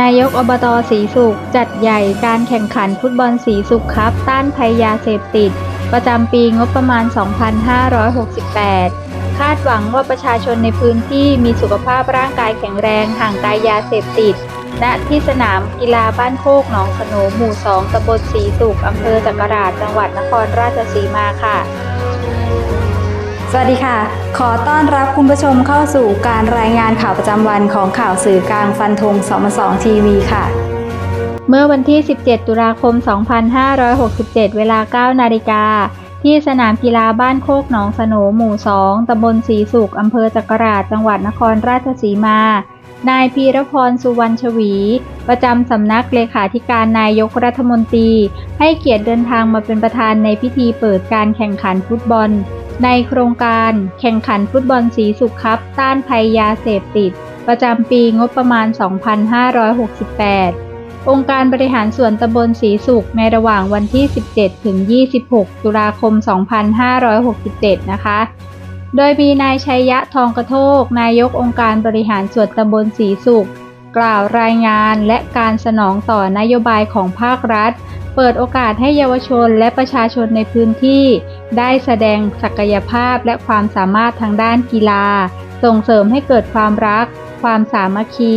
นายกอบตอสีสุข จัดใหญ่การแข่งขันฟุตบอลสีสุขครับ ต้านภัยยาเสพติด ประจำปีงบประมาณ 2568 คาดหวังว่าประชาชนในพื้นที่มีสุขภาพร่างกายแข็งแรงห่างไกลยาเสพติด ณ ที่สนามกีฬาบ้านโคกหนองขนมหมู่ 2ตำบลสีสุขอำเภอจักราชจังหวัดนครราชสีมาค่ะ สวัสดีค่ะ ขอต้อนรับคุณผู้ชมเข้าสู่การรายงานข่าวประจำวันของข่าวสื่อกลางฟันธง2 2ทีวีค่ะ เมื่อวันที่ 17 ตุลาคม 2567 เวลา 9 นาฬิกา ที่สนามกีฬาบ้านโคกหนองสโหนหมู่ 2 ตำบลสีสุขอำเภอจักราชจังหวัดนครราชสีมา นายพีรพรสุวรรณชวี ประจำสำนักเลขาธิการนายกรัฐมนตรี ให้เกียรติเดินทางมาเป็นประธานในพิธีเปิดการแข่งขันฟุตบอล ในโครงการแข่งขันฟุตบอลสีสุขครับต้านภัยยาเสพติด ประจำปีงบประมาณ 2568 องค์การบริหารส่วนตำบลสีสุขในระหว่างวันที่ 17 ถึง 26 ตุลาคม 2567 นะคะ โดยมีนายชัยยะทองกระโทก นายกองค์การบริหารส่วนตำบลสีสุข กล่าวรายงานและการสนองต่อนโยบายของภาครัฐ เปิดโอกาสให้เยาวชนและประชาชนในพื้นที่ ได้แสดงศักยภาพและความสามารถทางด้านกีฬา ส่งเสริมให้เกิดความรัก ความสามัคคี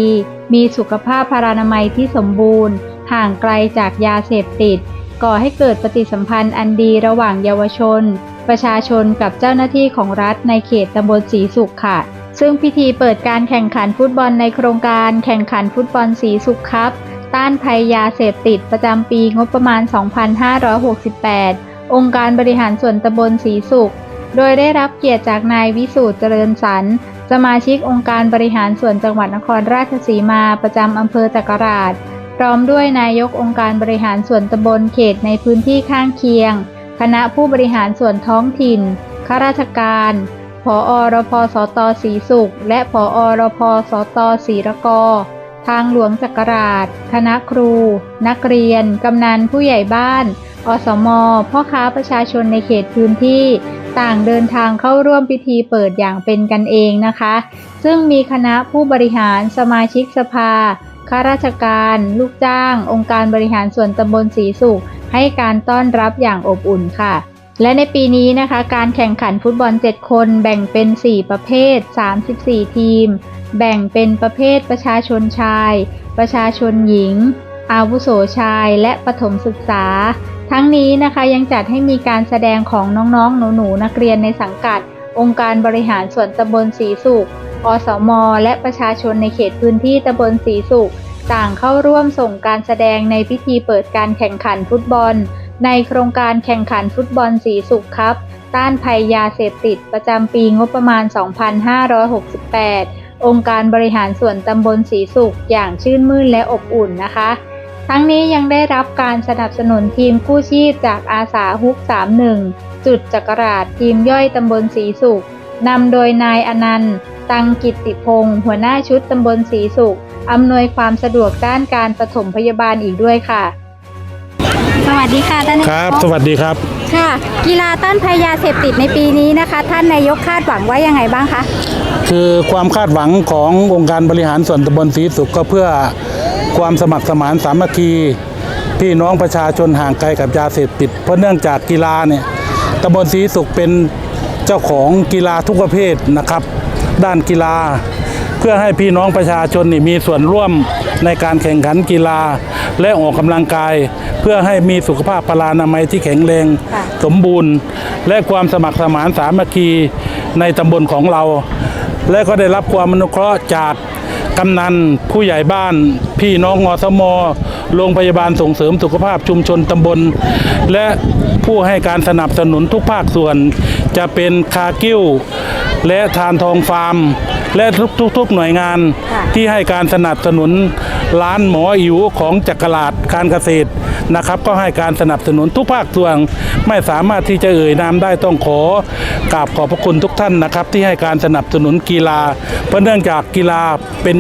มีสุขภาพพรานามัยที่สมบูรณ์ ห่างไกลจากยาเสพติด ก่อให้เกิดปฏิสัมพันธ์อันดีระหว่างเยาวชน ประชาชนกับเจ้าหน้าที่ของรัฐในเขตตำบลสีสุขค่ะ ซึ่งพิธีเปิดการแข่งขันฟุตบอลในโครงการแข่งขันฟุตบอลสีสุขครับ ต้านภัยยาเสพติดประจำปีงบประมาณ 2568 องค์การบริหารส่วนตำบลสีสุข โดยได้รับเกียรติจากนายวิสูตรเจริญสรรสมาชิกองค์การบริหารส่วนจังหวัดนครราชสีมาประจำอำเภอจักราช พร้อมด้วยนายกองค์การบริหารส่วนตำบลเขตในพื้นที่ข้างเคียง คณะผู้บริหารส่วนท้องถิ่น ข้าราชการผอรพสตสีสุข และผอรพสตศรีรกอ ทางหลวงจักราช คณะครู นักเรียน กำนันผู้ใหญ่บ้าน อสม พ่อค้าประชาชนในเขตพื้นที่ ต่างเดินทางเข้าร่วมพิธีเปิดอย่างเป็นกันเองนะคะ ซึ่งมีคณะผู้บริหารสมาชิกสภาข้าราชการ ลูกจ้าง องค์การบริหารส่วนตำบลสีสุขให้การต้อนรับอย่างอบอุ่นค่ะ และในปีนี้นะคะการแข่งขันฟุตบอล 7 คนแบ่งเป็น 4 ประเภท 34 ทีม แบ่งเป็นประเภทประชาชนชาย ประชาชนหญิง อาวุโสชาย และประถมศึกษา ทั้งนี้นะคะยังจัดให้มีการแสดงของน้องๆ หนูๆ นักเรียนในสังกัด องค์การบริหารส่วนตำบลสีสุข อสม และประชาชนในเขตพื้นที่ตำบลสีสุข ต่างเข้าร่วมส่งการแสดงในพิธีเปิดการแข่งขันฟุตบอล ในโครงการแข่งขันฟุตบอลสีสุขครับ ต้านภัยยาเสพติดประจำปีงบประมาณ 2568 องค์การบริหารส่วนตำบลสีสุขอย่างชื่นมื่นและอบอุ่นนะคะ ทั้งนี้ยังได้รับการสนับสนุนทีมกู้ชีพจากอาสาฮุก 31 จุดจักราชทีมย่อยตำบลสีสุขนำโดยนายอนันต์ ตังกิตติพงศ์หัวหน้าชุดตำบลสีสุขอำนวยความสะดวกด้านการปฐมพยาบาลอีกด้วยค่ะ สวัสดีค่ะท่านนายกครับ สวัสดีครับ ค่ะ กีฬาต้านภัยยาเสพติดในปีนี้นะคะ ท่านนายกคาดหวังว่ายังไงบ้างคะคือความคาดหวังขององค์การบริหารส่วนตำบลศรีสุขก็เพื่อความสมัครสมานสามัคคีพี่น้องประชาชนห่างไกลกับยาเสพติด เพราะเนื่องจากกีฬาเนี่ยตำบลศรีสุขเป็นเจ้าของกีฬาทุกประเภทนะครับ ด้านกีฬา เพื่อให้พี่น้องประชาชนนี่มีส่วนร่วมในการแข่งขันกีฬา และออกกำลังกาย เพื่อให้มีสุขภาพพลานามัยที่แข็งแรงสมบูรณ์ และความสมัครสมานสามัคคีในตำบลของเรา และก็ได้รับความอนุเคราะห์จากกำนันผู้ใหญ่บ้าน พี่น้องอสมโรงพยาบาลส่งเสริมสุขภาพชุมชนตำบล และผู้ให้การสนับสนุนทุกภาคส่วน จะเป็นคากิ้ว และทานทองฟาร์ม และทุกๆหน่วยงานค่ะที่ให้การสนับสนุนร้านหมออิ๋วของจักรลาดการเกษตรนะครับ ก็ให้การสนับสนุนทุกภาคส่วนไม่สามารถที่จะเอ่ยนามได้ต้องขอกราบขอบพระคุณทุกท่านนะครับ ที่ให้การสนับสนุนกีฬา เพราะเนื่องจากกีฬาเป็น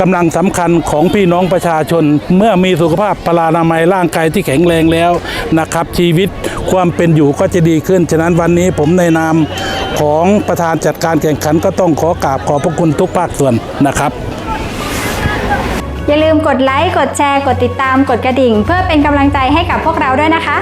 กำลังสำคัญของพี่น้องประชาชน เมื่อมีสุขภาพพลานามัยร่างกายที่แข็งแรงแล้วนะครับ ชีวิตความเป็นอยู่ก็จะดีขึ้น ฉะนั้นวันนี้ผมในนามของประธานจัดการแข่งขันก็ต้องขอกราบขอบพระคุณทุกภาคส่วนนะครับอย่าลืมกดไลค์ กดแชร์ กดติดตาม กดกระดิ่ง เพื่อเป็นกำลังใจให้กับพวกเราด้วยนะคะ